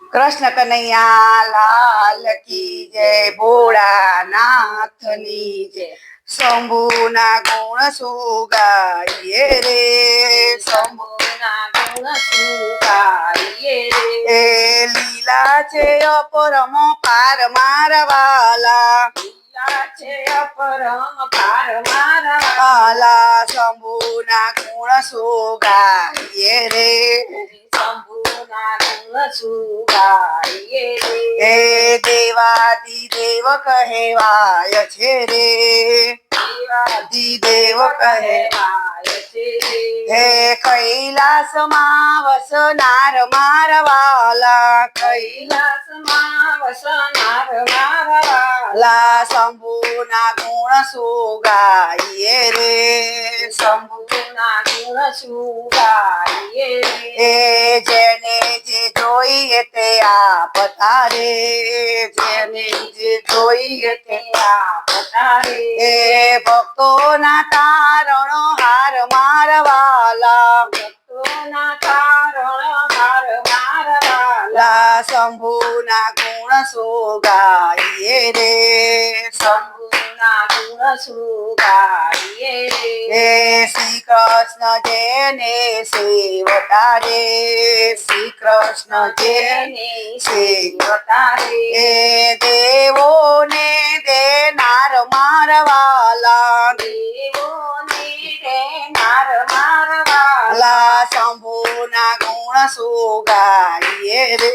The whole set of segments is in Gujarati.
કૃષ્ણ કનૈયા લાલ કી જય ભોળાનાથની જય. શંભુના ગુણ સુગાઈએ રે શંભુના ગુણ સુગાઈએ રે. એ લીલા છે અપરમ પાર મારવાલા. લીલા છે અપરમ પાર મારા શંભુના ગુણ સુગાઈએ રે. એ દેવાદી દેવ કહેવાય છે રે. દેવાદી દેવ કહે કહેવાય છે હે કૈલાસમાં વસનાર મારવાલા કૈલાસમાં વસનાર મારા કૈલા શંભુના ગુણ સુગાઈએ રે શંભુ શંભુના ગુણ સુગાઈએ રે એ જેને જે જોઈએ તે આપ તારે જેને જે જોઈએ તે પતારે એ ભક્તોના તારણો હાર મારવાલા ભક્તોના તારણ હાર મારવા લા શંભુના ગુણ સુગાઈએ રે શંભુના ગુણ સુગાઈએ રે એ શ્રી કૃષ્ણ જેને સેવતા રે શ્રી કૃષ્ણ જેને સેવતારે એ દેવોને દેનાર મારવાલા સુગાઈએ રે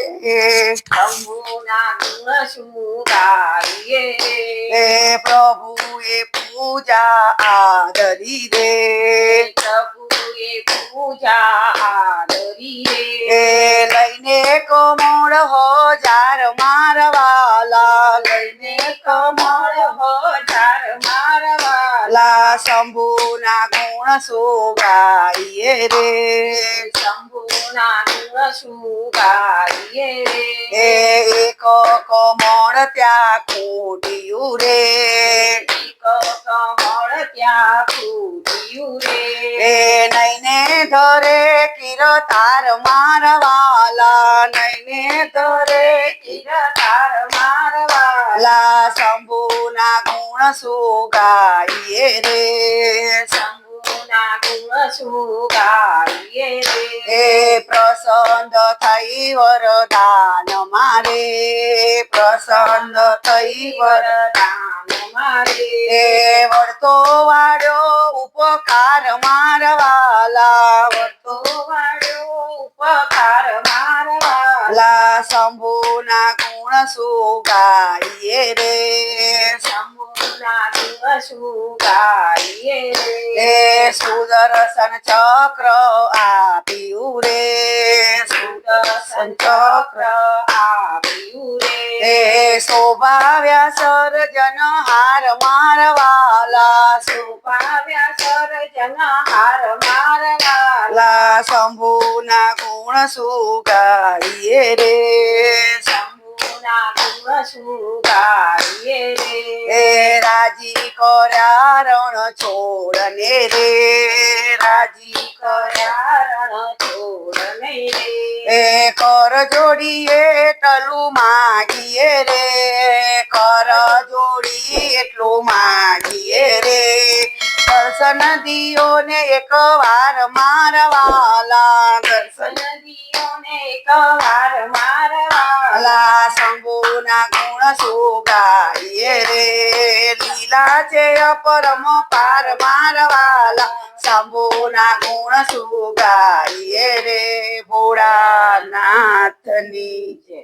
શંભુના ગુણ સુગાઈએ રે એ પ્રભુએ પૂજા આદરી રે પ્રભુએ પૂજા આદરી રે લઈને કોમળ હજાર મારવાલા લઈને કમળ હજાર મારવાલા શંભુના ગુણ સુગાઈએ રે સુગાઈએ એ એક કમળ ત્યાં ખૂટ્યું રે. એ નૈને ધરે કિરતાર મારવાલા નૈને ધરે કિરતાર મારવા લા શંભુના ગુણ સુગાઈએ રે. રે એ પ્રસન્ન થઈ વરદાન મારે, પ્રસન્ન થઈ વર વરદાન મારે. એ વળતો વાળ્યો ઉપકાર મારવાલા, વર્તો વાળ્યો ઉપકાર મારવાલા. શંભુના ગુણ સુગાઈએ રે. એ સુદર્શન ચક્ર આપ્યું રે. સુદર્શન ચક્ર આપ્યું રે. એ શોભાવ્યા સર્જન હાર મારવાલા સુપાવ્યા સર્જન હાર મારવાલા શંભુના ગુણ સુગાઈએ રે. શંભુના ગુણ સુગાઈએ એ રે રાજી કર્યા રણ છોડને રે રાજી કર્યા કર્યા છોડ નહીં રે. એ કર જોડીએ એટલું માગીએ રે કર જોડી એટલું માગીએ રે. દર્શન દિયો ને એક વાર મારવાલા દર્શન નદીઓને એકવાર મારવા લા શંભુના ગુણ શું છે પરમ પાર મારવાલા. શંભુના ગુણ સુગાઈએ રે ભોળાનાથની જય.